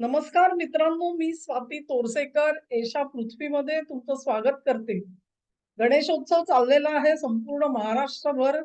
नमस्कार मित्रांनो मी स्वाती तोरसेकर. एशा पृथ्वीमध्ये तुमचं स्वागत करते. गणेशोत्सव चाललेला आहे संपूर्ण महाराष्ट्रभर.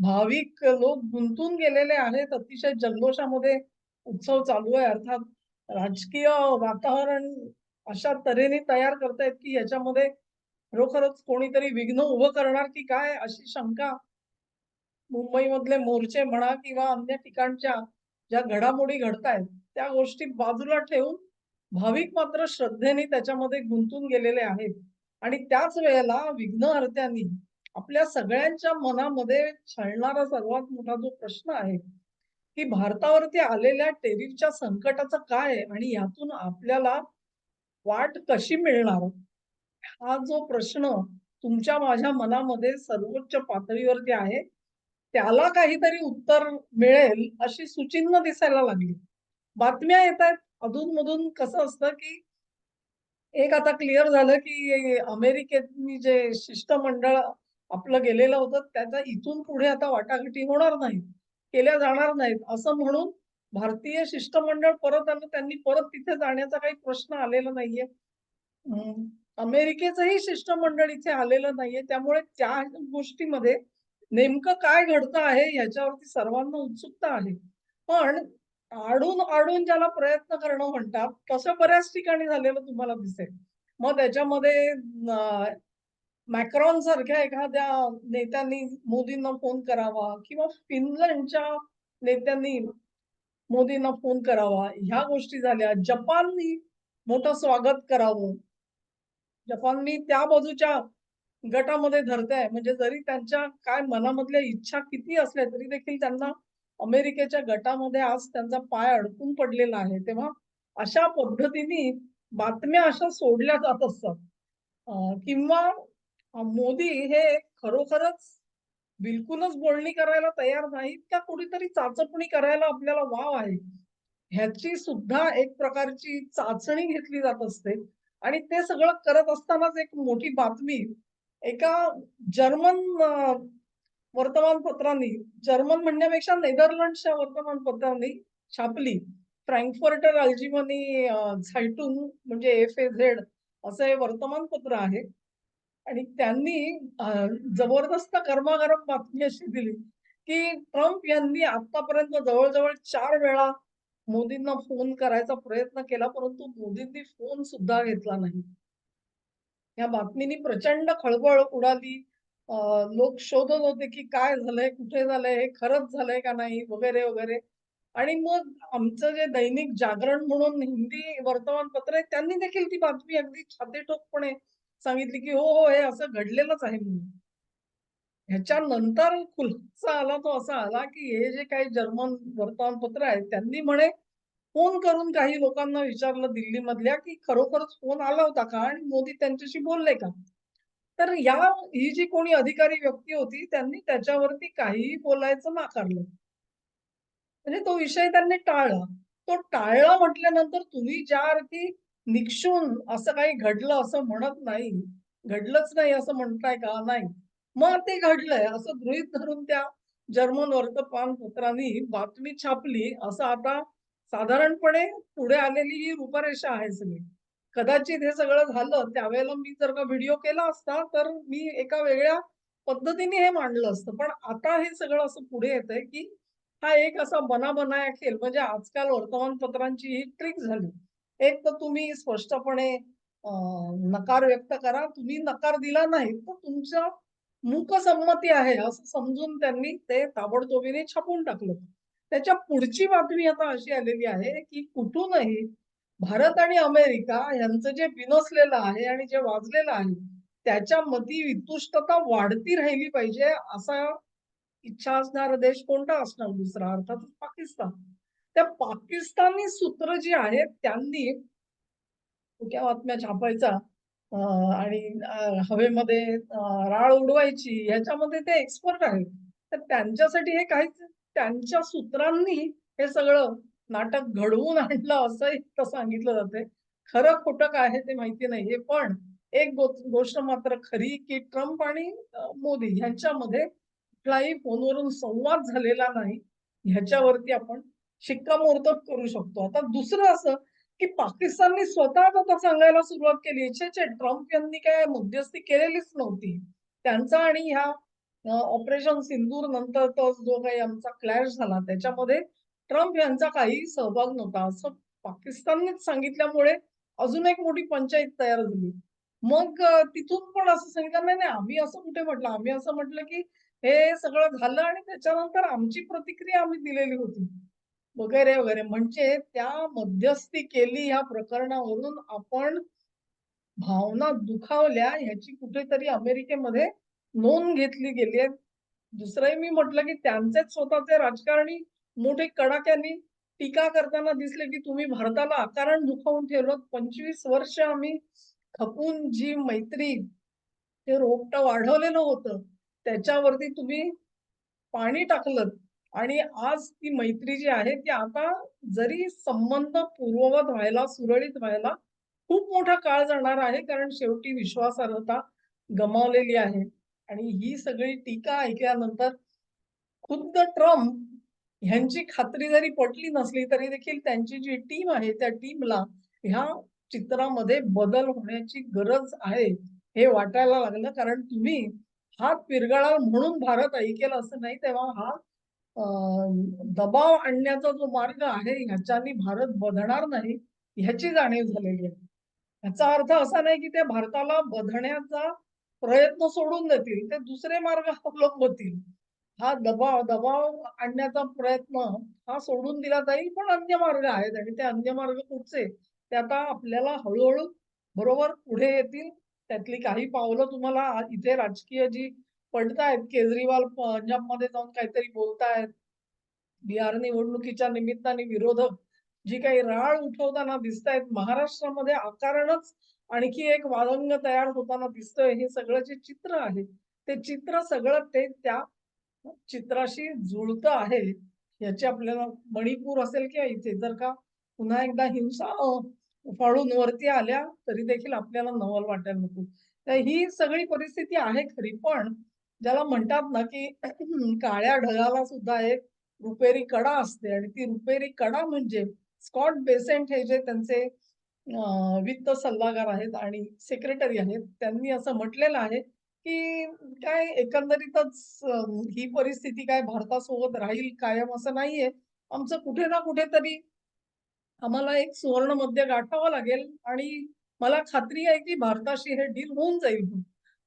भाविक लोक गुंतून गेलेले आहेत. अतिशय जल्लोषामध्ये उत्सव चालू आहे. अर्थात राजकीय वातावरण अशा तऱ्हेने तयार करतायत की याच्यामध्ये खरोखरच कोणीतरी विघ्न उभं करणार की काय अशी शंका. मुंबईमधले मोर्चे म्हणा किंवा अन्य ठिकाणच्या ज्या घडामोडी घडतायत त्या गोष्टी बाजूला ठेवून भाविक मात्र श्रद्धेने त्याच्यामध्ये गुंतून गेलेले आहेत. आणि त्याच वेळेला विघ्नहर्त्यांनी आपल्या सगळ्यांच्या मनामध्ये छळणारा सर्वात मोठा जो प्रश्न आहे की भारतावरती आलेल्या टेरिफच्या संकटाचं काय आहे आणि यातून आपल्याला वाट कशी मिळणार? हा जो प्रश्न तुमच्या माझ्या मनामध्ये सर्वोच्च पातळीवरती आहे त्याला काहीतरी उत्तर मिळेल अशी सुचिन्ह दिसायला लागली. बातम्या येत आहेत अधूनमधून कसं असतं की एक आता क्लिअर झालं की अमेरिकेतनी जे शिष्टमंडळ आपलं गेलेलं होतं त्याचा इथून पुढे आता वाटाघाटी होणार नाहीत केल्या जाणार नाहीत असं म्हणून भारतीय शिष्टमंडळ परत आलं त्यांनी परत तिथे जाण्याचा काही प्रश्न आलेला नाहीये. अमेरिकेचंही शिष्टमंडळ इथे आलेलं नाहीये. त्यामुळे त्या गोष्टीमध्ये नेमकं काय घडतं आहे याच्यावरती सर्वांना उत्सुकता आहे. पण आडून आडून ज्याला प्रयत्न करणं म्हणतात तसं बऱ्याच ठिकाणी झालेलं तुम्हाला दिसेल. मग त्याच्यामध्ये मॅक्रॉन सारख्या एखाद्या नेत्यांनी मोदींना फोन करावा किंवा फिनलंडच्या नेत्यांनी मोदींना फोन करावा ह्या गोष्टी झाल्या. जपाननी मोठं स्वागत करावं. जपाननी त्या बाजूच्या गटामध्ये धरताय. म्हणजे जरी त्यांच्या काय मनामधल्या इच्छा किती असल्या तरी देखील त्यांना अमेरिकेच्या गटामध्ये आज त्यांचा पाय अडकून पडलेला आहे. तेव्हा अशा पद्धतीने बातम्या अशा सोडल्या जात असतात. किंवा मोदी हे खरोखरच बिलकुलच बोलणी करायला तयार नाहीत का? कुणीतरी चाचपणी करायला आपल्याला वाव आहे. ह्याची सुद्धा एक प्रकारची चाचणी घेतली जात असते. आणि ते सगळं करत असतानाच एक मोठी बातमी एका जर्मन वर्तमानपत्रांनी जर्मन म्हणण्यापेक्षा नेदरलँडच्या वर्तमानपत्रांनी छापली. फ्रँकफर्टर अल्जिमनी झायटून म्हणजे एफ ए झेड असं हे वर्तमानपत्र आहे. आणि त्यांनी जबरदस्त गरमागरम बातमी अशी दिली की ट्रम्प यांनी आतापर्यंत जवळजवळ चार वेळा मोदींना फोन करायचा प्रयत्न केला परंतु मोदींनी फोन सुद्धा घेतला नाही. या बातमीनी प्रचंड खळबळ उडाली. लोक शोधत होते की काय झालंय कुठे झालंय हे खरंच झालंय का नाही वगैरे वगैरे. आणि मग आमचं जे दैनिक जागरण म्हणून हिंदी वर्तमानपत्र आहे त्यांनी देखील ती बातमी अगदी छातीठोकपणे सांगितली की हो हो हे असं घडलेलंच आहे म्हणून. ह्याच्यानंतर खुलासा आला तो असा आला की हे जे काही जर्मन वर्तमानपत्र आहेत त्यांनी म्हणे फोन करून काही लोकांना विचारलं दिल्लीमधल्या की खरोखरच फोन आला होता का? आणि मोदी त्यांच्याशी बोलले का? तर या ही जी कोणी अधिकारी व्यक्ती होती त्यांनी त्याच्यावरती काहीही बोलायचं नाकारलं. म्हणजे तो विषय त्यांनी टाळला. तो टाळला म्हटल्यानंतर तुम्ही ज्या अर्थी निक्षून असं काही घडलं असं म्हणत नाही घडलंच नाही असं म्हणताय का? नाही. मग ते घडलंय असं गृहीत धरून त्या जर्मन वर्तमानपत्रांनी बातमी छापली. असं आता साधारणपणे पुढे आलेली ही रूपरेषा आहे सगळी. कदाचित हे सगळं झालं त्यावेळेला मी जर का व्हिडिओ केला असता तर मी एका वेगळ्या पद्धतीने हे मांडलं असतं. पण आता हे सगळं असं पुढे येत आहे की हा एक असा बना खेळ म्हणजे आजकाल वर्तमानपत्रांची ही ट्रिक झाली. एक तर तुम्ही स्पष्टपणे नकार व्यक्त करा. तुम्ही नकार दिला नाही तर तुमच्या मूकसंमती आहे असं समजून त्यांनी ते ताबडतोबीने छापून टाकलं. त्याच्या पुढची बातमी आता अशी आलेली आहे की कुठूनही भारत आणि अमेरिका यांचं जे विनसलेलं आहे आणि जे वाजलेलं आहे त्याच्या मती वितुष्टता वाढती राहिली पाहिजे असा इच्छा असणारा देश कोणता असणार? दुसरा अर्थात पाकिस्तान. त्या पाकिस्तानी सूत्र जी आहेत त्यांनी कुठल्या बातम्या छापायचा? आणि हवेमध्ये राळ उडवायची ह्याच्यामध्ये ते एक्सपर्ट आहेत. तर त्यांच्यासाठी हे काहीच त्यांच्या सूत्रांनी हे सगळं नाटक घडवून आणलं असं इतकं सांगितलं जाते खरं खोटं काय आहे ते माहिती नाहीये पण एक गोष्ट मात्र खरी की ट्रम्प आणि मोदी यांच्यामध्ये कुठलाही फोनवरून संवाद झालेला नाही ह्याच्यावरती आपण शिक्कामोर्तब करू शकतो. आता दुसरं असं, की पाकिस्तानने स्वतःच आता सांगायला सुरुवात केली, छे, छे ट्रम्प यांनी काय मध्यस्थी केलेलीच नव्हती. त्यांचा आणि ह्या ऑपरेशन सिंदूर नंतरचा जो काही आमचा क्लॅश झाला त्याच्यामध्ये ट्रम्प यांचा काही सहभाग नव्हता. असं पाकिस्ताननेच सांगितल्यामुळे अजून एक मोठी पंचायत तयार झाली. मग तिथून पण असं सांगितलं, "नाही, नाही, आम्ही असं कुठे म्हटलं. आम्ही असं म्हटलं, की हे सगळं झालं आणि त्याच्यानंतर आमची प्रतिक्रिया आम्ही दिलेली होती." वगैरे, वगैरे. म्हणजे त्या मध्यस्थी केली या प्रकरणावरून आपण भावना दुखावल्या ह्याची कुठेतरी अमेरिकेमध्ये नोंद घेतली गेली आहे. दुसरंही मी म्हटलं, की त्यांचेच स्वतःचे राजकारणी मोठे कडाक्याने टीका करताना दिसले, की तुम्ही भारताला अकारण दुखावून ठेवलं. 25 वर्ष आम्ही खपून जी मैत्री, ते रोपटं वाढवलेलं होतं, त्याच्यावरती तुम्ही पाणी टाकलं आणि आज ती मैत्री जी आहे ती आता जरी संबंध पूर्ववत व्हायला, सुरळीत व्हायला खूप मोठा काळ जाणार आहे. कारण शेवटी विश्वासार्हता गमावलेली आहे आणि ही सगळी टीका ऐकल्यानंतर खुद्द ट्रम्प ह्यांची खात्री जरी पटली नसली, तरी देखील त्यांची जी टीम आहे, त्या टीमला ह्या चित्रामध्ये बदल होण्याची गरज आहे, हे वाटायला लागलं. कारण तुम्ही हात पिरगाळाल म्हणून भारत ऐकेल असं नाही. तेव्हा हा दबाव आणण्याचा जो मार्ग आहे, ह्याच्यानी भारत बधणार नाही, ह्याची जाणीव झालेली आहे. ह्याचा अर्थ असा नाही, की ते भारताला बधण्याचा प्रयत्न सोडून देतील. ते दुसरे मार्ग अवलंबतील. हा दबाव दबाव आणण्याचा प्रयत्न हा सोडून दिला जाईल, पण अन्य मार्ग आहेत आणि ते अन्य मार्ग कुठचे? ते आता आपल्याला हळूहळू बरोबर पुढे येतील. त्यातली काही पावलं तुम्हाला इथे राजकीय जी पडतायत. केजरीवाल पंजाबमध्ये जाऊन काहीतरी बोलतायत. बिहार निवडणुकीच्या निमित्ताने विरोधक जी काही राळ उठवताना दिसतायत. महाराष्ट्रामध्ये अकारणच आणखी एक वादंग तयार होताना दिसतंय. हे सगळं जे चित्र आहे, ते चित्र सगळं ते त्या चित्राशी जुळतं आहे. याची आपल्याला मणिपूर असेल किंवा इथे जर का पुन्हा एकदा हिंसा फाळून उफाळून वरती आल्या, तरी देखील आपल्याला नवल वाटायला नको. तर ही सगळी परिस्थिती आहे खरी. पण ज्याला म्हणतात ना, की काळ्या ढगाला सुद्धा एक रुपेरी कडा असते आणि ती रुपेरी कडा म्हणजे स्कॉट बेसेंट हे जे त्यांचे वित्त सल्लागार आहेत आणि सेक्रेटरी आहेत. त्यांनी असं म्हटलेलं आहे, की काय एकंदरीतच ही परिस्थिती काय भारतासोबत राहील कायम असं नाहीये. आमचं कुठे ना कुठेतरी आम्हाला एक सुवर्ण मध्य गाठावं लागेल आणि मला खात्री आहे, की भारताशी हे डील होऊन जाईल.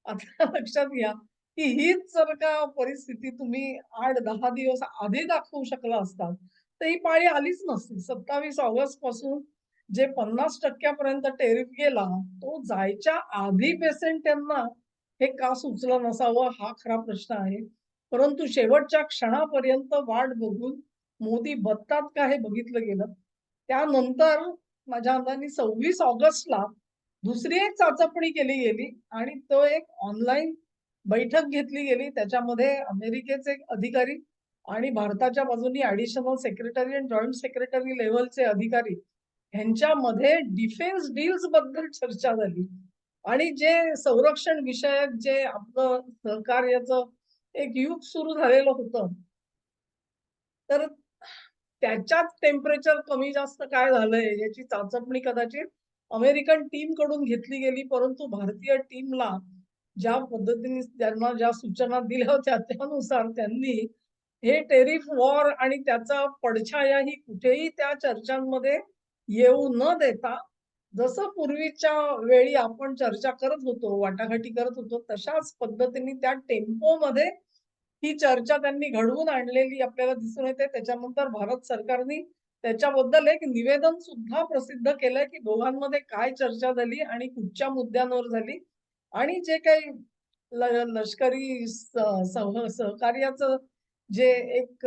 आता लक्षात घ्या, की हीच जर का परिस्थिती तुम्ही आठ दहा दिवस आधी दाखवू शकला असतात, तर ही पाळी आलीच नसती. 27 ऑगस्टपासून जे पन्नास टक्क्यापर्यंत टेरिफ गेला, तो जायच्या आधी पेशंट त्यांना हे का सुचलं नसावं, हा खरा प्रश्न आहे. परंतु शेवटच्या क्षणापर्यंत वाट बघून मोदी बघतात का हे बघितलं गेलं. त्यानंतर माझ्या अंदाने सव्वीस ऑगस्टला दुसरी एक चाचपणी केली गेली आणि तो एक ऑनलाईन बैठक घेतली गेली. त्याच्यामध्ये अमेरिकेचे अधिकारी आणि भारताच्या बाजूनी ॲडिशनल सेक्रेटरी आणि जॉईंट सेक्रेटरी लेव्हलचे अधिकारी ह्यांच्यामध्ये डिफेन्स डील्सबद्दल चर्चा झाली आणि जे संरक्षण विषयक जे आपलं सहकार्याचं एक युग सुरू झालेलं होतं. तर त्याच्यात टेम्परेचर कमी जास्त काय झालंय याची चाचपणी कदाचित अमेरिकन टीमकडून घेतली गेली. परंतु भारतीय टीमला ज्या पद्धतीने त्यांना ज्या सूचना दिल्या होत्या त्यानुसार त्यांनी हे टेरिफ वॉर आणि त्याचा पडछाया ही कुठेही त्या चर्चांमध्ये येऊ न देता, जसं पूर्वीच्या वेळी आपण चर्चा करत होतो, वाटाघाटी करत होतो, तशाच पद्धतीने त्या टेम्पोमध्ये ही चर्चा त्यांनी घडवून आणलेली आपल्याला दिसून येते. त्याच्यानंतर भारत सरकारने त्याच्याबद्दल एक निवेदन सुद्धा प्रसिद्ध केलंय, की दोघांमध्ये काय चर्चा झाली आणि कुठच्या मुद्द्यांवर झाली आणि जे काही लष्करी सह सहकार्याचं जे एक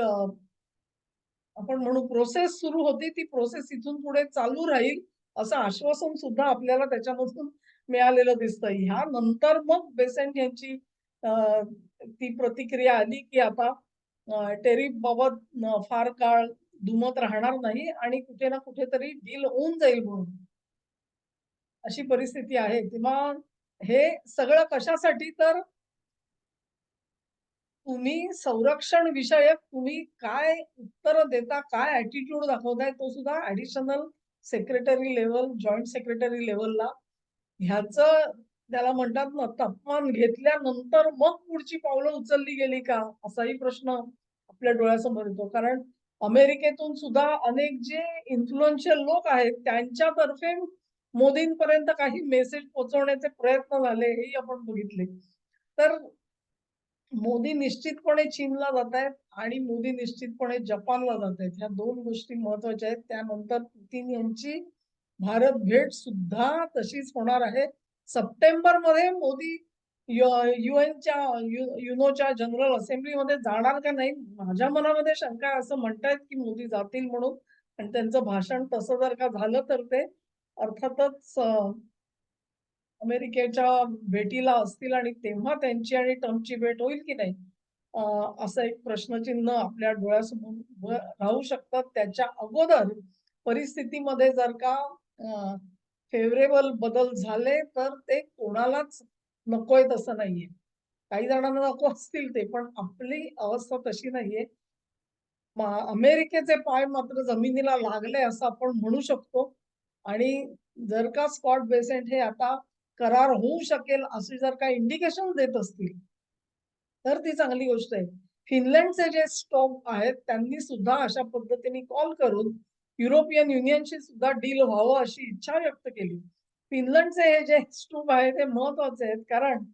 आपण म्हणू प्रोसेस सुरू होती, ती प्रोसेस इथून पुढे चालू राहील, असं आश्वासन सुद्धा आपल्याला त्याच्यामधून मिळालेलं दिसतं. ह्यानंतर मग बेसेंट यांची ती प्रतिक्रिया आली, की आता टेरिफ बाबत फार काळ दुमत राहणार नाही आणि कुठे ना कुठेतरी डील होऊन जाईल म्हणून. अशी परिस्थिती आहे. तेव्हा हे सगळं कशासाठी तर तुम्ही संरक्षण विषयक तुम्ही काय उत्तर देता काय ऍटिट्यूड दाखवताय तो सुद्धा additional secretary level joint secretary लेवलला ह्याच त्याला म्हणतात ना तापमान घेतल्यानंतर मग पुढची पावलं उचलली गेली का? असाही प्रश्न आपल्या डोळ्यासमोर येतो. कारण अमेरिकेतून सुद्धा अनेक जे इन्फ्लुएन्शियल लोक आहेत त्यांच्यातर्फे मोदींपर्यंत काही मेसेज पोहोचवण्याचे प्रयत्न झाले हेही आपण बघितले. तर मोदी निश्चितपणे चीनला जात आहेत आणि मोदी निश्चितपणे जपानला जात आहेत. ह्या दोन गोष्टी महत्त्वाच्या आहेत. त्यानंतर पुतीन यांची भारत भेट सुद्धा तशीच होणार आहे. सप्टेंबरमध्ये मोदी युएनच्या युनोच्या जनरल असेंब्लीमध्ये जाणार का नाही? माझ्या मनामध्ये शंका असं म्हणतायत की मोदी जातील म्हणून. आणि त्यांचं भाषण तसं जर का झालं तर ते अर्थातच अमेरिकेच्या भेटीला असतील आणि तेव्हा त्यांची आणि ट्रम्पची भेट होईल की नाही? असं एक प्रश्नचिन्ह आपल्या डोळ्यासमोर राहू शकतात त्याच्या अगोदर परिस्थितीमध्ये जर का फेवरेबल बदल झाले तर ते कोणालाच नकोय तसं नाहीये. काही जणांना नको असतील ते पण आपली अवस्था तशी नाहीये. अमेरिकेचे पाय मात्र जमिनीला लागले असं आपण म्हणू शकतो. आणि जर का स्कॉट बेसेंट हे आता करार होऊ शकेल असे जर काही इंडिकेशन देत असतील तर ती चांगली गोष्ट आहे. फिनलँडचे जे स्टॉक आहेत त्यांनी सुद्धा अशा पद्धतीने कॉल करून युरोपियन युनियनशी सुद्धा डील व्हावं अशी इच्छा व्यक्त केली. फिनलंडचे हे जे स्टूप आहे ते महत्त्वाचे आहेत. कारण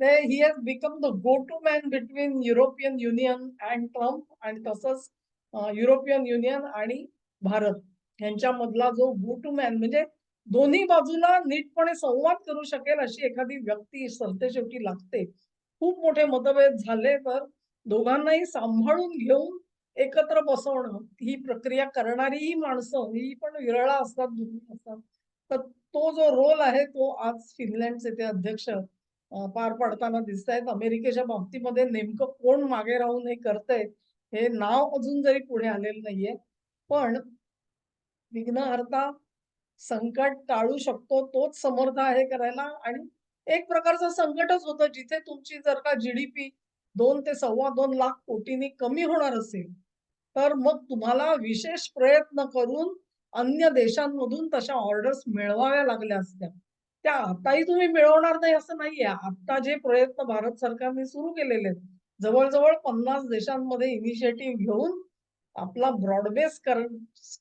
ते he has become the go to man between European Union and Trump आणि तसंच युरोपियन युनियन आणि भारत. यांच्यामधला जो गो टू मॅन म्हणजे दोन्ही बाजूला नीटपणे संवाद करू शकेल अशी एखादी व्यक्ती सरतेशेवटी लागते. खूप मोठे मतभेद झाले तर दोघांनाही सांभाळून घेऊन एकत्र बसवणं ही प्रक्रिया करणारीही माणसं ही पण विरळा असतात दुर्मिळ असतात. तर तो जो रोल आहे तो आज फिनलँडचे ते अध्यक्ष पार पाडताना दिसत आहेत अमेरिकेच्या बाबतीमध्ये नेमकं कोण मागे राहून हे करतंय हे नाव अजून जरी पुढे आलेलं नाहीये पण विघ्नहर्ता संकट टाळू शकतो तोच समर्थ आहे करायला. आणि एक प्रकारचं संकटच होतं जिथे तुमची जर का जीडीपी दोन ते सव्वा दोन लाख कोटींनी कमी होणार असेल तर मग तुम्हाला विशेष प्रयत्न करून अन्य देशांमधून तशा ऑर्डर्स मिळवाव्या लागल्या असत्या. त्या आताही तुम्ही मिळवणार नाही असं नाहीये. आता जे प्रयत्न भारत सरकारने सुरू केलेले आहेत जवळजवळ पन्नास देशांमध्ये इनिशिएटिव्ह घेऊन आपला ब्रॉडबेस कर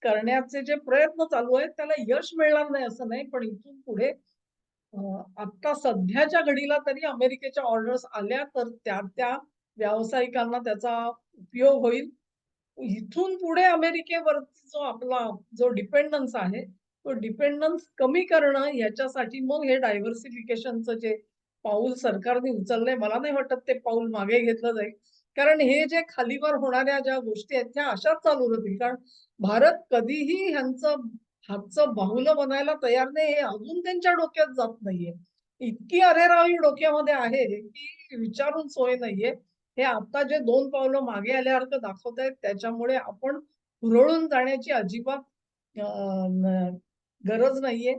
करण्याचे जे प्रयत्न चालू आहेत त्याला यश मिळणार नाही असं नाही पण इथून पुढे आता सध्याच्या घडीला तरी अमेरिकेच्या ऑर्डर्स आल्या तर त्या त्या व्यावसायिकांना त्याचा उपयोग होईल. इथून पुढे अमेरिकेवर जो आपला जो डिपेंडन्स आहे तो डिपेंडन्स कमी करणं याच्यासाठी मग हे डायव्हर्सिफिकेशनचं जे पाऊल सरकारने उचललंय मला नाही वाटत ते पाऊल मागे घेतलं जाईल. कारण हे जे खालीवर होणाऱ्या ज्या गोष्टी आहेत त्या अशाच चालू राहतील. कारण भारत कधीही ह्यांचं हातचं बाहुलं बनायला तयार नाही हे अजून त्यांच्या डोक्यात जात नाहीये. इतकी अरेरावी डोक्यामध्ये आहे की विचारून सोय नाहीये. हे आता जे दोन पावलं मागे आल्यासारखं दाखवत आहेत त्याच्यामुळे आपण हुरळून जाण्याची अजिबात गरज नाहीये.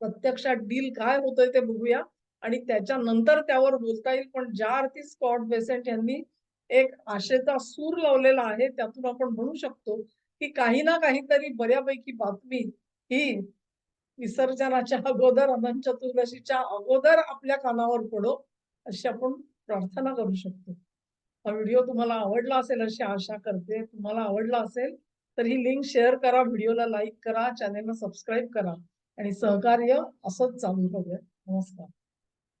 प्रत्यक्षात डील काय होतंय ते बघूया. आणि त्याच्यानंतर त्यावर बोलता येईल. पण ज्या अर्थी स्कॉट बेसेंट यांनी एक आशेचा सूर लावलेला आहे त्यातून आपण म्हणू शकतो की काही ना काहीतरी बऱ्यापैकी बातमी ही विसर्जनाच्या अगोदर अनंत चतुर्दशीच्या अगोदर आपल्या कानावर पडो अशी आपण प्रार्थना करू शकतो. हा व्हिडिओ तुम्हाला आवडला असेल अशी आशा करते. तुम्हाला आवडला असेल तर ही लिंक शेअर करा व्हिडिओला लाईक करा चॅनेलला सबस्क्राईब करा आणि सहकार्य असंच चालू राहूया नमस्कार.